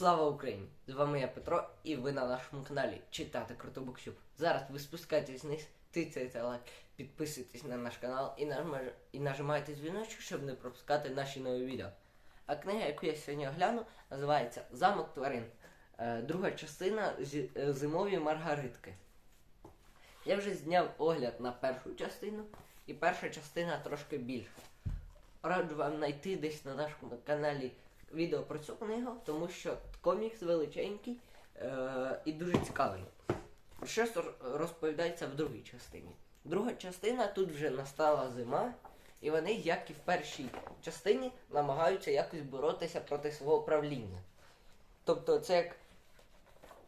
Слава Україні! З вами я Петро, і ви на нашому каналі Читати Круто Буксюб. Зараз ви спускаєтесь вниз, тицяйте лайк, підписуйтесь на наш канал і, нажма- і нажимайте дзвіночок, щоб не пропускати наші нові відео. А книга, яку я сьогодні огляну, називається Замок тварин. Е, Друга частина е, Зимові маргаритки. Я вже зняв огляд на першу частину, і перша частина трошки більша. Раджу вам знайти десь на нашому каналі відео про цю книгу, тому що комікс величенький е- і дуже цікавий. Щось розповідається в другій частині. Друга частина тут вже настала зима, і вони, як і в першій частині, намагаються якось боротися проти свого правління. Тобто, це як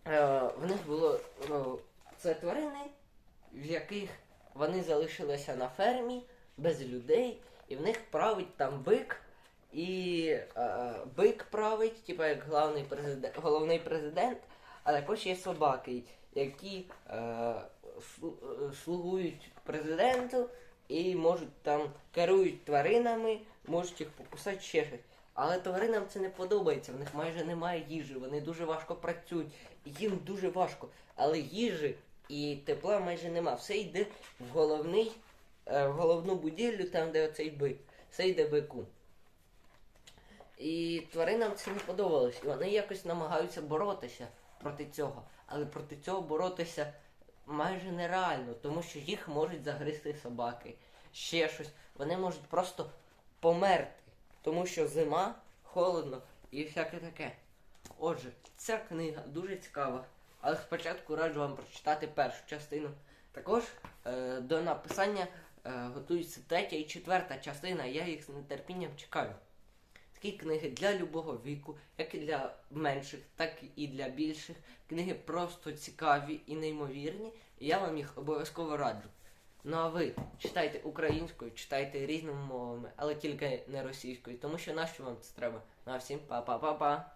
е, в них було ну, це тварини, в яких вони залишилися на фермі без людей, і в них править там бик, і е, бик править, типу як главний президент, головний президент, а також є собаки, які е, слугують президенту і можуть там керують тваринами, можуть їх покусати ще щось. Але тваринам це не подобається, в них майже немає їжі, вони дуже важко працюють, їм дуже важко. Але їжі і тепла майже нема. Все йде в головний, е, в головну будівлю, там, де оцей бик. Все йде бику. І тваринам це не подобалось. І вони якось намагаються боротися проти цього. Але проти цього боротися майже нереально, тому що їх можуть загризти собаки, ще щось. Вони можуть просто померти, тому що зима, холодно і всяке таке. Отже, ця книга дуже цікава, але спочатку раджу вам прочитати першу частину. Також е, до написання е, готується третя і четверта частина, я їх з нетерпінням чекаю. Такі книги для любого віку, як і для менших, так і для більших. Книги просто цікаві і неймовірні, і я вам їх обов'язково раджу. Ну а ви читайте українською, читайте різними мовами, але тільки не російською, тому що нащо вам це треба? Ну а всім па-па-па-па!